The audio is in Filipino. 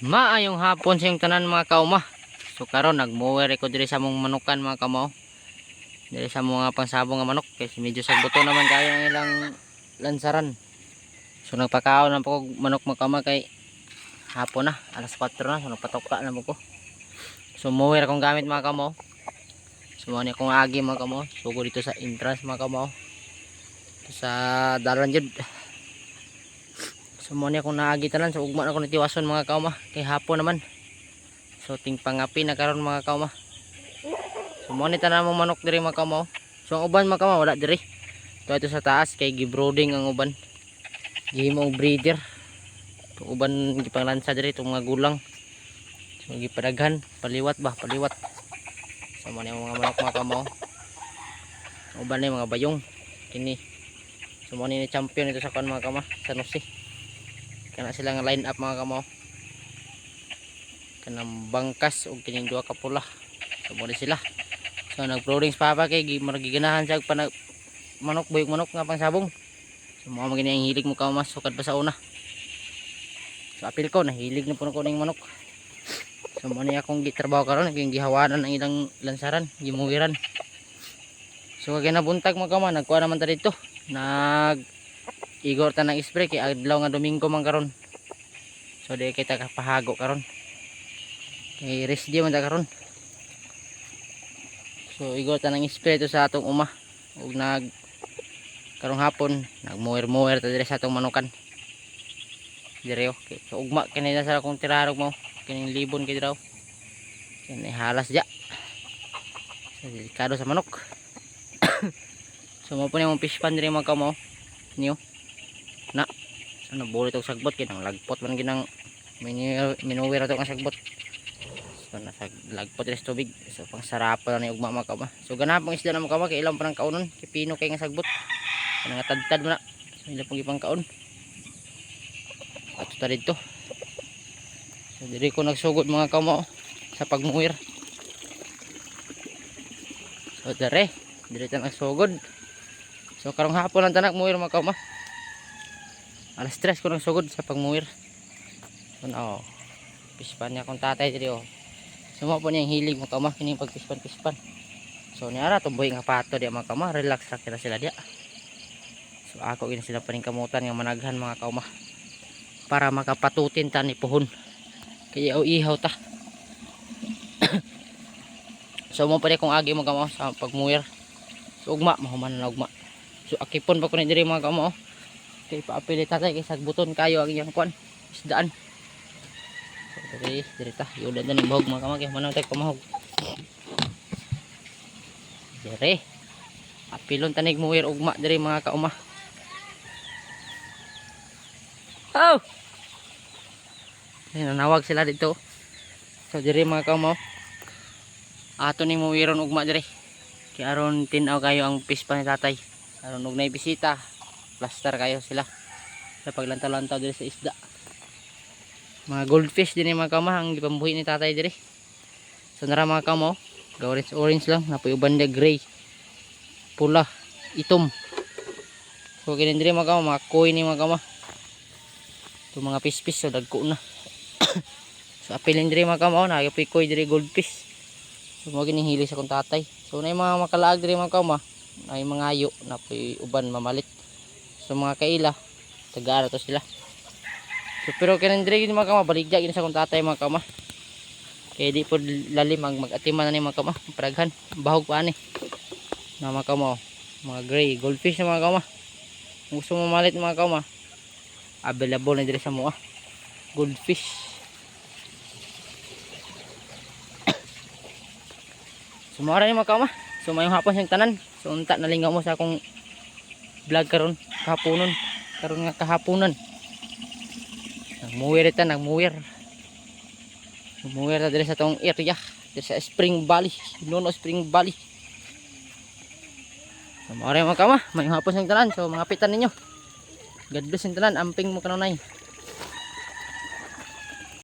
Maayong hapon sa yung tanan mga kauma. So karon nagmuwer ko diri sa mong manukan mga kamao. Diri sa mga pangsabong nga manok kasi medyo sagbuto naman kayo ang ilang lansaran. So nagpakaon na po manok mga kama kay hapon na, alas 4 na, so nagpatoka na ko. So muwer akong gamit mga kamao. So mo ni akong agi mga kamao. Sugo dito sa entrance mga kamao. Sa dalan jud. So mo ni akong naagi tanan so ugma na ako nitiwason mga kauma kay hapon naman. So ting pangapi na karon mga kauma. So mo ni tanan mo manok diri mga kauma. oh. So ang uban mga kauma wala diri. To ito sa taas kay gibrooding ang uban. Gihimo breeder. To uban gipanglansa diri itong mga gulang. So gipadaghan paliwat ba paliwat. So mo ni mga manok mga kauma. oh. Ang Uban ni mga bayong kini. So mo ni champion ito sa kan mga kama sa Nusi kana sila nga line up mga kamo. Kanang bangkas ug kining duha ka pula. So mo sila. So nag broodings pa pa kay gi- maragiganahan siya panag manok buyog manok nga pangsabong so mo magini ang hilig mo ka mas sukad pa sa una. So apil ko nahilig na puno ko ning manok. So mo ni akong gitrabaho karon naging gihawanan ang ilang lansaran gimuwiran so kag nabuntag mga kama nagkuha naman ta dito. Nag igor ta ng spray kay adlaw nga domingo man karon so di kita kapahago karon. Kay rest di man karon. So igor ta ng to sa atong uma. Ug nag karong hapon nagmuwer-muwer ta diri sa atong manukan. Dire oh Kay- so ugma kini na sa akong tirarog mo. Kining libon kay diraw kini halas ja so, delikado sa manok. So mo po ni mong fish pan diri mga kamo niyo. Na. Ano bulit og sagbot kay nang lagpot man ginang minuwer ato ang sagbot so nasa lagpot rin sa tubig. So pang sarapan na ni ugma mga kama so ganapang isda na mga kama kay ilang pa ng kaunon. Kay pino kay nga sagbot kaya nga tadtad mo na. So ilang pang ipang kaon ato ta dito so diri ko nagsugod mga kama oh, sa pagmuwir so dere. Diri ta nagsugod. So karong hapon lang tanak muwir mga kama alas stress ko nang sugod sa pagmuwir kun oh pispan niya kung tatay diri oh. Sumo po niyang hilig mo kama kining pagpispan pispan so ni ara tumboy nga pato di mga kama relax ra kita sila dia so ako gini sila paning kamutan nga managhan mga kauma. Para makapatutin ta ni puhon. Kaya o ihaw ta. So mo pa kung agi mo kama sa pagmuwir. So ugma mahuman na ugma. So akipon pa ko ni diri mga kama oh. Kay paapili tatay kay sagbuton kayo ang iyang kwan isdaan so diri diri ta yudan na bahog mga kamag manang tay kumahog diri apilon tanig muwir ugma diri mga kauma oh Ayun, nanawag sila dito so diri mga kauma ato ni muwiron ugma diri kay aron tinaw kayo ang pispa ni tatay aron og nay bisita plaster kayo sila sa paglantaw-lantaw diri sa isda mga goldfish din yung mga kama ang gipambuhi ni tatay diri. So nara mga kama oh. orange orange lang napoy uban na gray. Pula itom. So kinin diri mga kama mga koi ni mga kama ito mga pispis so dagko na. So apilin diri mga kama oh, nagyapoy koi diri goldfish. So mga ginihili sa kong tatay. So na mga makalaag diri mga kama ay mga ayo napoy uban mamalit. So mga kaila tagara to sila so pero kanan dire gid mga kama baligya gid sa kong tatay mga kama. Kay di po lalim ang mag-atiman na ni mga kama paraghan. Bahog pa ani na mga kama oh. mga gray goldfish na mga kama. Kung gusto mo malit mga kama available na dire sa mua. Goldfish. Sumara ni mga kama. So mayong hapon siyang tanan. So unta nalingaw mo sa akong vlog karon kahaponon. Karon nga kahaponan nagmuwir ita nagmuwir. Nagmuwir diri sa tong area diri sa Spring Valley Nono Spring Valley. So maray mga kama may hapon siyang tanan. So mga pitan ninyo. God bless yung tanan amping mo kanunay